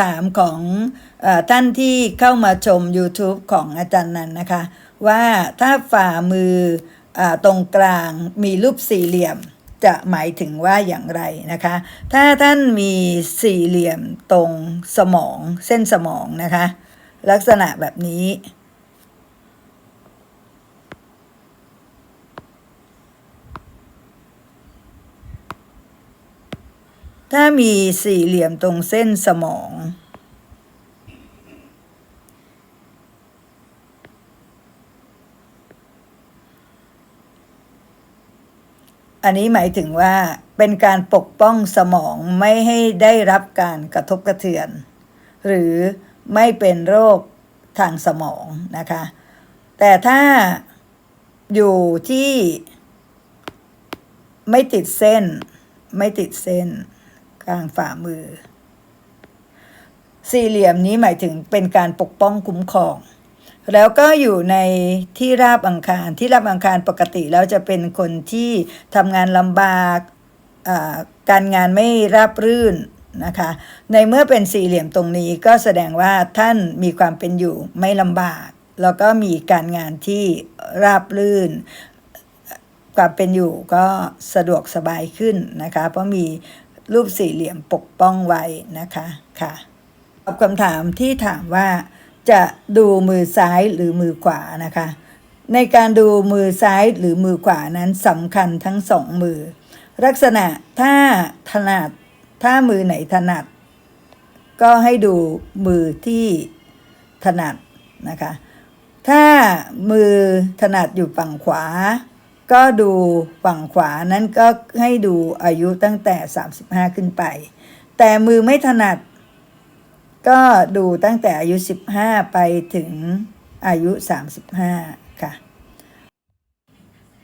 ถามของอท่านที่เข้ามาชม YouTube ของอาจารย์นันนะคะ ว่าถ้าฝ่ามืออตรงกลางมีรูปสี่เหลี่ยมจะหมายถึงว่าอย่างไรนะคะ ถ้าท่านมีสี่เหลี่ยมตรงสมองเส้นสมองนะคะ ลักษณะแบบนี้ ถ้ามีสี่เหลี่ยมตรงเส้นสมอง อันนี้หมายถึงว่าเป็นการปกป้องสมองไม่ให้ได้รับการกระทบกระเทือน หรือไม่เป็นโรคทางสมองนะคะ แต่ถ้าอยู่ที่ไม่ติดเส้น ไม่ติดเส้น กลางฝ่ามือ สี่เหลี่ยมนี้หมายถึงเป็นการปกป้องคุ้มครอง แล้วก็อยู่ในที่ราบอังคารที่ราบอังคารปกติแล้วจะเป็นคนที่ทำงานลำบากการงานไม่ราบรื่นนะคะ ในเมื่อเป็นสี่เหลี่ยมตรงนี้ก็แสดงว่าท่านมีความเป็นอยู่ไม่ลำบาก แล้วก็มีการงานที่ราบรื่นความเป็นอยู่ก็สะดวกสบายขึ้นนะคะ เพราะมี รูปสี่เหลี่ยมปกป้องไว้นะคะค่ะตอบคำถามที่ถามว่า จะดูมือซ้ายหรือมือขวานะคะ ในการดูมือซ้ายหรือมือขวานั้นสำคัญทั้งสองมือ ลักษณะถ้าถนัดถ้ามือไหนถนัด ก็ให้ดูมือที่ถนัดนะคะ ถ้ามือถนัดอยู่ฝั่งขวา ก็ดูฝั่งขวานั้นก็ให้ดูอายุตั้งแต่ 35 ขึ้นไป แต่มือไม่ถนัด ก็ดูตั้งแต่อายุ 15 ไปถึงอายุ 35 ค่ะ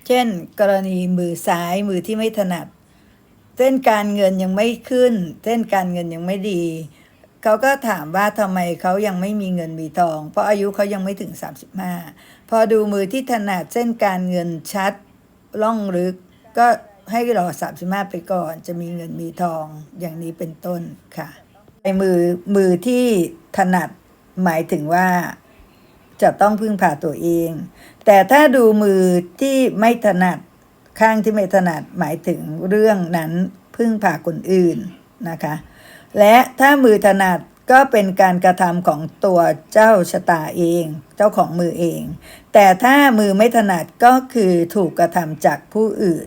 เช่น กรณีมือซ้ายมือที่ไม่ถนัด เส้นการเงินยังไม่ขึ้น เส้นการเงินยังไม่ดีเขาก็ถามว่าทำไมเขายังไม่มีเงินมีทอง เพราะอายุเขายังไม่ถึง 35 พอดูมือที่ถนัดเส้นการเงินชัด ล่องลึกก็ให้รอ35ไปก่อน จะมีเงินมีทองอย่างนี้เป็นต้นค่ะไอมือมือที่ถนัดหมายถึงว่าจะต้องพึ่งพาตัวเอง แต่ถ้าดูมือที่ไม่ถนัดข้างที่ไม่ถนัดหมายถึงเรื่องนั้นพึ่งพาคนอื่นนะคะ และถ้ามือถนัด ก็เป็นการกระทำของตัวเจ้าชะตาเอง เจ้าของมือเอง แต่ถ้ามือไม่ถนัดก็คือถูกกระทำจากผู้อื่น